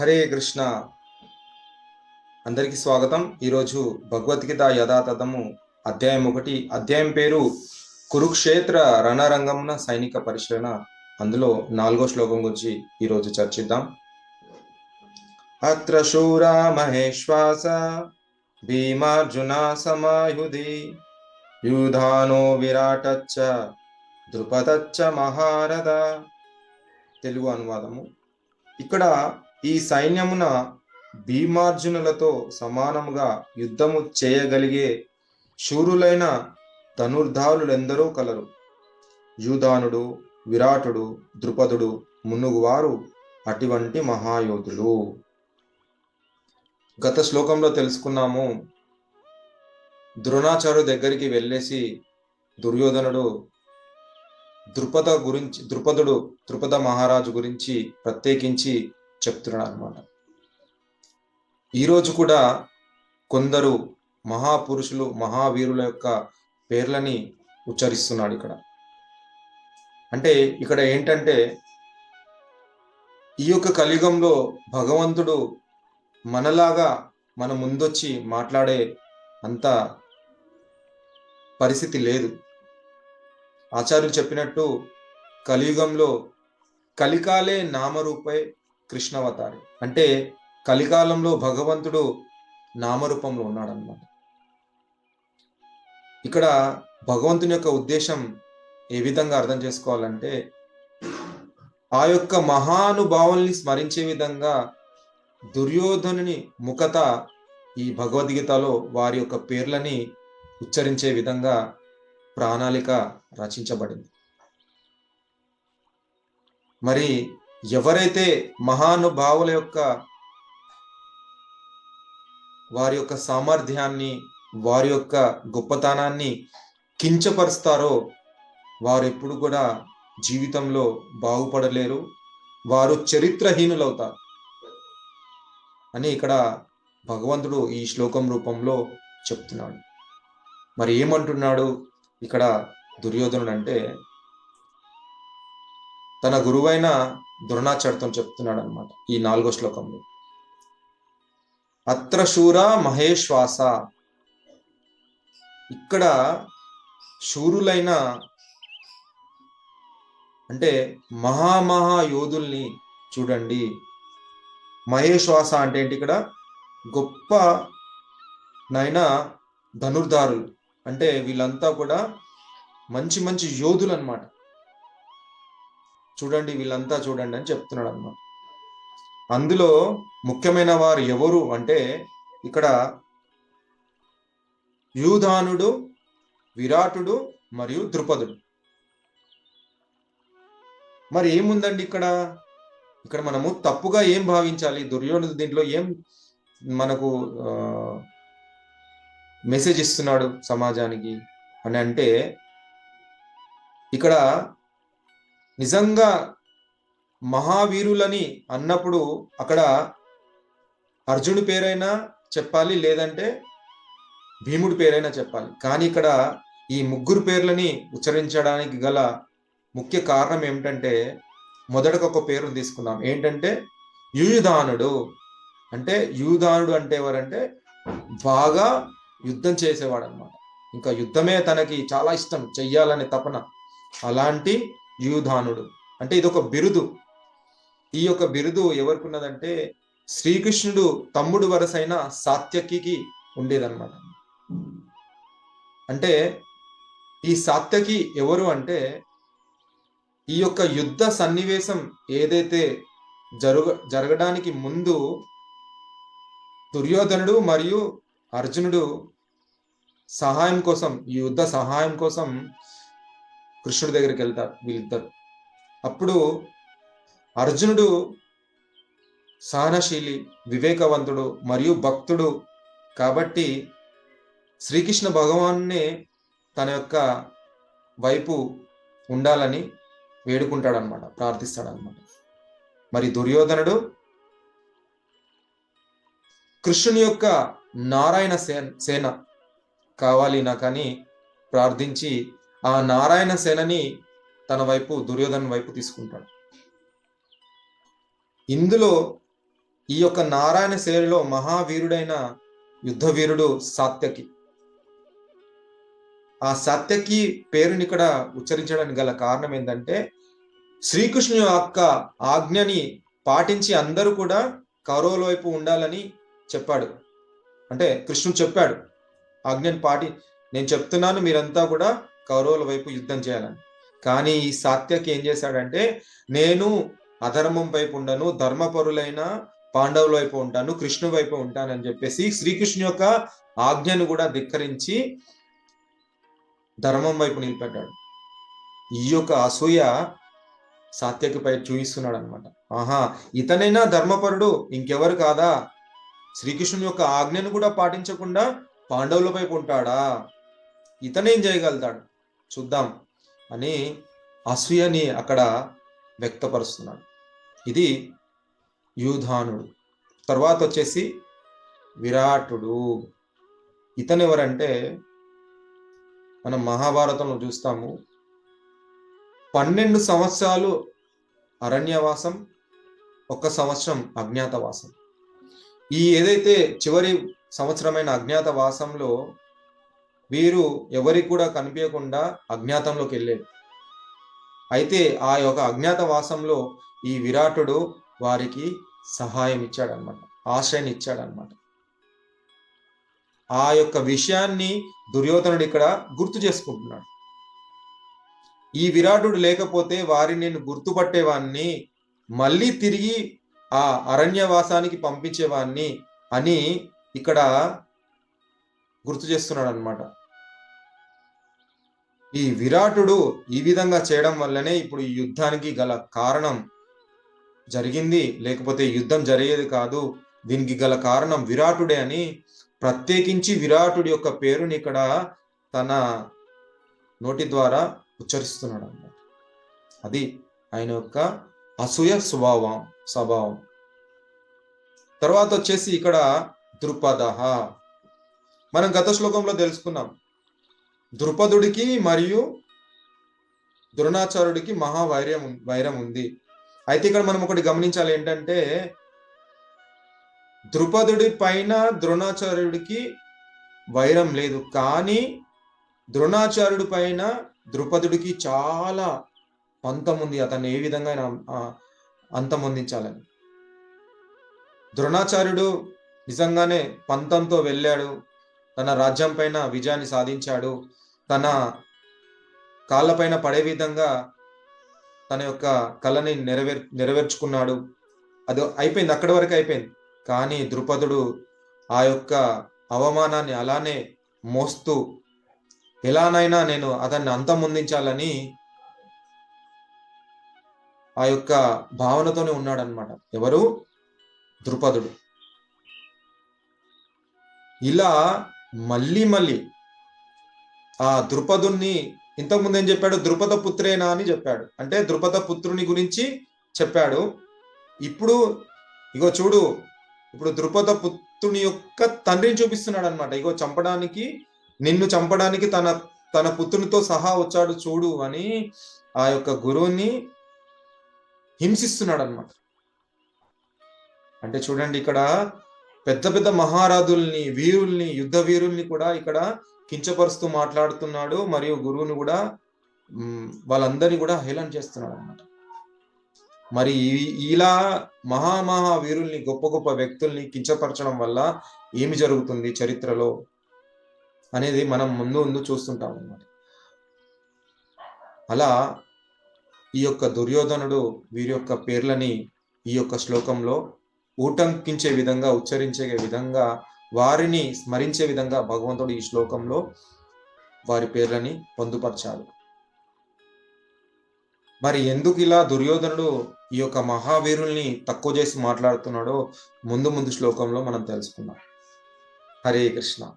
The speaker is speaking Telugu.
హరే కృష్ణ. అందరికీ స్వాగతం. ఈరోజు భగవద్గీత యథాతథము అధ్యాయం ఒకటి. అధ్యాయం పేరు కురుక్షేత్ర రణరంగమున సైనిక పరిశీలన. అందులో నాలుగో శ్లోకం గురించి ఈరోజు చర్చిద్దాం. అత్ర శూరా మహేశ్వాస భీమార్జున సమాయుధి యూధానో విరాటచ్చ ద్రుపదచ్చ మహారథ. తెలుగు అనువాదము. ఇక్కడ ఈ సైన్యమున భీమార్జునులతో సమానముగా యుద్ధము చేయగలిగే శూరులైన ధనుర్ధారులెందరూ కలరు. యూధానుడు విరాటుడు ద్రుపదుడు మున్నుగువారు అటువంటి మహాయోధులు. గత శ్లోకంలో తెలుసుకున్నాము. ద్రోణాచారు దగ్గరికి వెళ్ళేసి దుర్యోధనుడు ద్రుపద గురించి ద్రుపదుడు ద్రుపద మహారాజు గురించి ప్రత్యేకించి చెప్తున్నాడు అనమాట ఈరోజు కూడా కొందరు మహాపురుషులు మహావీరుల యొక్క పేర్లని ఉచ్చరిస్తున్నాడు ఇక్కడ. అంటే ఇక్కడ ఏంటంటే ఈ యొక్క కలియుగంలో భగవంతుడు మనలాగా మన ముందొచ్చి మాట్లాడే అంత పరిస్థితి లేదు. ఆచార్యులు చెప్పినట్టు కలియుగంలో కలికాలే నామరూపై కృష్ణావతారి. అంటే కలికాలంలో భగవంతుడు నామరూపంలో ఉన్నాడన్నమాట. ఇక్కడ భగవంతుని యొక్క ఉద్దేశం ఏ విధంగా అర్థం చేసుకోవాలంటే ఆ యొక్క మహానుభావుల్ని స్మరించే విధంగా దుర్యోధనుని ముఖత ఈ భగవద్గీతలో వారి యొక్క పేర్లని ఉచ్చరించే విధంగా ప్రణాళిక రచించబడింది. మరి ఎవరైతే మహానుభావుల యొక్క వారి యొక్క సామర్థ్యాన్ని వారి యొక్క గొప్పతనాన్ని కించపరుస్తారో వారు ఎప్పుడు కూడా జీవితంలో బాగుపడలేరు. వారు చరిత్రహీనులవుతారు. అని ఇక్కడ భగవంతుడు ఈ శ్లోకం రూపంలో చెప్తున్నాడు. మరి ఏమంటున్నాడు ఇక్కడ దుర్యోధనుడు అంటే తన గురువైన ద్రోణాచార్యతో చెప్తున్నాడు అనమాట ఈ నాలుగో శ్లోకంలో. అత్ర శూర మహేశ్వాస. ఇక్కడ శూరులైన అంటే మహామహా యోధుల్ని చూడండి. మహేశ్వాస అంటే ఏంటి ఇక్కడ? గొప్ప నైనా ధనుర్ధారులు. అంటే వీళ్ళంతా కూడా మంచి మంచి యోధులు అనమాట చూడండి వీళ్ళంతా చూడండి అని చెప్తున్నాడు అనమాట అందులో ముఖ్యమైన వారు ఎవరు అంటే ఇక్కడ యూధానుడు విరాటుడు మరియు ద్రుపదుడు. మరి ఏముందండి ఇక్కడ? ఇక్కడ మనము తప్పుగా ఏం భావించాలి? దుర్యోధనుడు దీంట్లో ఏం మనకు మెసేజ్ ఇస్తున్నాడు సమాజానికి అని అంటే ఇక్కడ నిజంగా మహావీరులని అన్నప్పుడు అక్కడ అర్జునుడి పేరైనా చెప్పాలి లేదంటే భీముడి పేరైనా చెప్పాలి. కానీ ఇక్కడ ఈ ముగ్గురు పేర్లని ఉచ్చరించడానికి గల ముఖ్య కారణం ఏమిటంటే మొదటకు ఒక పేరును తీసుకున్నాం ఏంటంటే యూయుధానుడు. అంటే యూదానుడు అంటే ఎవరంటే బాగా యుద్ధం చేసేవాడు అనమాట ఇంకా యుద్ధమే తనకి చాలా ఇష్టం చెయ్యాలనే తపన. అలాంటి యూధానుడు. అంటే ఇది ఒక బిరుదు. ఈ యొక్క బిరుదు ఎవరికి ఉన్నదంటే శ్రీకృష్ణుడు తమ్ముడు వరసైన సాత్యకికి ఉండేదన్నమాట. అంటే ఈ సాత్యకి ఎవరు అంటే ఈ యొక్క యుద్ధ సన్నివేశం ఏదైతే జరుగ జరగడానికి ముందు దుర్యోధనుడు మరియు అర్జునుడు సహాయం కోసం ఈ యుద్ధ సహాయం కోసం కృష్ణుడి దగ్గరికి వెళ్తారు వీళ్ళిద్దరు. అప్పుడు అర్జునుడు సహనశీలి వివేకవంతుడు మరియు భక్తుడు కాబట్టి శ్రీకృష్ణ భగవాన్నే తన యొక్క వైపు ఉండాలని వేడుకుంటాడనమాట ప్రార్థిస్తాడనమాట మరి దుర్యోధనుడు కృష్ణుని యొక్క నారాయణ సేన సేన కావాలి నాకని ప్రార్థించి ఆ నారాయణ సేనని తన వైపు దుర్యోధన వైపు తీసుకుంటాడు. ఇందులో ఈ యొక్క నారాయణ సేనలో మహావీరుడైన యుద్ధవీరుడు సాత్యకి. ఆ సాత్యకి పేరుని ఇక్కడ ఉచ్చరించడానికి గల కారణం ఏంటంటే శ్రీకృష్ణుని యొక్క ఆజ్ఞని పాటించి అందరూ కూడా కౌరవుల వైపు ఉండాలని చెప్పాడు. అంటే కృష్ణుడు చెప్పాడు ఆజ్ఞని పాటి నేను చెప్తున్నాను మీరంతా కూడా కౌరవుల వైపు యుద్ధం చేయాలని. కానీ ఈ సాత్యకి ఏం చేశాడంటే నేను అధర్మం వైపు ఉండను ధర్మపరులైన పాండవుల వైపు ఉంటాను కృష్ణు వైపు ఉంటానని చెప్పేసి శ్రీకృష్ణు యొక్క ఆజ్ఞను కూడా ధిక్కరించి ధర్మం వైపు నిలబడ్డాడు. ఈ యొక్క అసూయ సాత్యకిపై చూపిస్తున్నాడు అనమాట ఆహా ఇతనైనా ధర్మపరుడు ఇంకెవరు కాదా? శ్రీకృష్ణుని యొక్క ఆజ్ఞను కూడా పాటించకుండా పాండవుల వైపు ఉంటాడా? ఇతనేం చేయగలుగుతాడు? చూద్దాం అని అసూయని అక్కడ వ్యక్తపరుస్తున్నాడు. ఇది యూధానుడు. తర్వాత వచ్చేసి విరాటుడు. ఇతను ఎవరంటే మనం మహాభారతంలో చూస్తాము. పన్నెండు సంవత్సరాలు అరణ్యవాసం ఒక సంవత్సరం అజ్ఞాతవాసం. ఈ ఏదైతే చివరి సంవత్సరమైన అజ్ఞాతవాసంలో వీరు ఎవరికి కూడా కనిపించకుండా అజ్ఞాతంలోకి వెళ్ళేది అయితే ఆ యొక్క అజ్ఞాతవాసంలో ఈ విరాటుడు వారికి సహాయం ఇచ్చాడనమాట ఆశ్రయం ఇచ్చాడనమాట ఆ యొక్క విషయాన్ని దుర్యోధనుడు ఇక్కడ గుర్తు చేసుకుంటున్నాడు. ఈ విరాటుడు లేకపోతే వారిని నేను గుర్తుపట్టేవాణ్ణి మళ్ళీ తిరిగి ఆ అరణ్యవాసానికి పంపించేవాణ్ణి అని ఇక్కడ గుర్తు చేస్తున్నాడు అనమాట ఈ విరాటుడు ఈ విధంగా చేయడం వల్లనే ఇప్పుడు ఈ యుద్ధానికి గల కారణం జరిగింది. లేకపోతే యుద్ధం జరిగేది కాదు. దీనికి గల కారణం విరాటుడే అని ప్రత్యేకించి విరాటుడి యొక్క పేరుని ఇక్కడ తన నోటి ద్వారా ఉచ్చరిస్తున్నాడు అన్నమాట అది ఆయన యొక్క అసూయ స్వభావం స్వభావం. తర్వాత వచ్చేసి ఇక్కడ దృపద మనం గత శ్లోకంలో తెలుసుకున్నాం. ద్రుపదుడికి మరియు ద్రోణాచార్యుడికి మహావైర్యం వైరం ఉంది. అయితే ఇక్కడ మనం ఒకటి గమనించాలి ఏంటంటే ద్రుపదుడి పైన ద్రోణాచార్యుడికి వైరం లేదు. కానీ ద్రోణాచార్యుడి పైన ద్రుపదుడికి చాలా పంతం ఉంది. అతన్ని ఏ విధంగా అంతం అందించాలని. ద్రోణాచార్యుడు నిజంగానే పంతంతో వెళ్ళాడు. తన రాజ్యం పైన విజయాన్ని సాధించాడు. తన కాళ్ళపైన పడే విధంగా తన యొక్క కళని నెరవేర్ నెరవేర్చుకున్నాడు. అది అయిపోయింది అక్కడి వరకు అయిపోయింది. కానీ ద్రుపదుడు ఆ యొక్క అవమానాన్ని అలానే మోస్తూ ఎలానైనా నేను అతన్ని అంతమొందించాలని ఆ యొక్క భావనతోనే ఉన్నాడనమాట ఎవరు? ద్రుపదుడు. ఇలా మళ్ళీ మళ్ళీ ఆ ద్రుపదుణ్ణి ఇంతకుముందు ఏం చెప్పాడు? ద్రుపద పుత్రేనా అని చెప్పాడు. అంటే ద్రుపద పుత్రుని గురించి చెప్పాడు. ఇప్పుడు ఇగో చూడు ఇప్పుడు ద్రుపద పుత్రుని యొక్క తండ్రిని చూపిస్తున్నాడు అనమాట ఇగో చంపడానికి నిన్ను చంపడానికి తన తన పుత్రునితో సహా వచ్చాడు చూడు అని ఆ యొక్క గురువుని హింసిస్తున్నాడు అనమాట అంటే చూడండి ఇక్కడ పెద్ద పెద్ద మహారాజుల్ని వీరుల్ని యుద్ధ వీరుల్ని కూడా ఇక్కడ కించపరుస్తూ మాట్లాడుతున్నాడు. మరియు గురువుని కూడా వాళ్ళందరినీ కూడా హేళన చేస్తున్నాడు అనమాట మరి ఇలా మహామహా వీరుల్ని గొప్ప గొప్ప వ్యక్తుల్ని కించపరచడం వల్ల ఏమి జరుగుతుంది చరిత్రలో అనేది మనం ముందు ముందు చూస్తుంటాం అనమాట అలా ఈ యొక్క దుర్యోధనుడు వీరి యొక్క పేర్లని ఈ యొక్క శ్లోకంలో ఊటంకించే విధంగా ఉచ్చరించే విధంగా వారిని స్మరించే విధంగా భగవంతుడు ఈ శ్లోకంలో వారి పేర్లని పొందుపరచాడు. మరి ఎందుకు ఇలా దుర్యోధనుడు ఈ యొక్క మహావీరుల్ని తక్కువ చేసి మాట్లాడుతున్నాడో ముందు ముందు శ్లోకంలో మనం తెలుసుకుందాం. హరే కృష్ణ.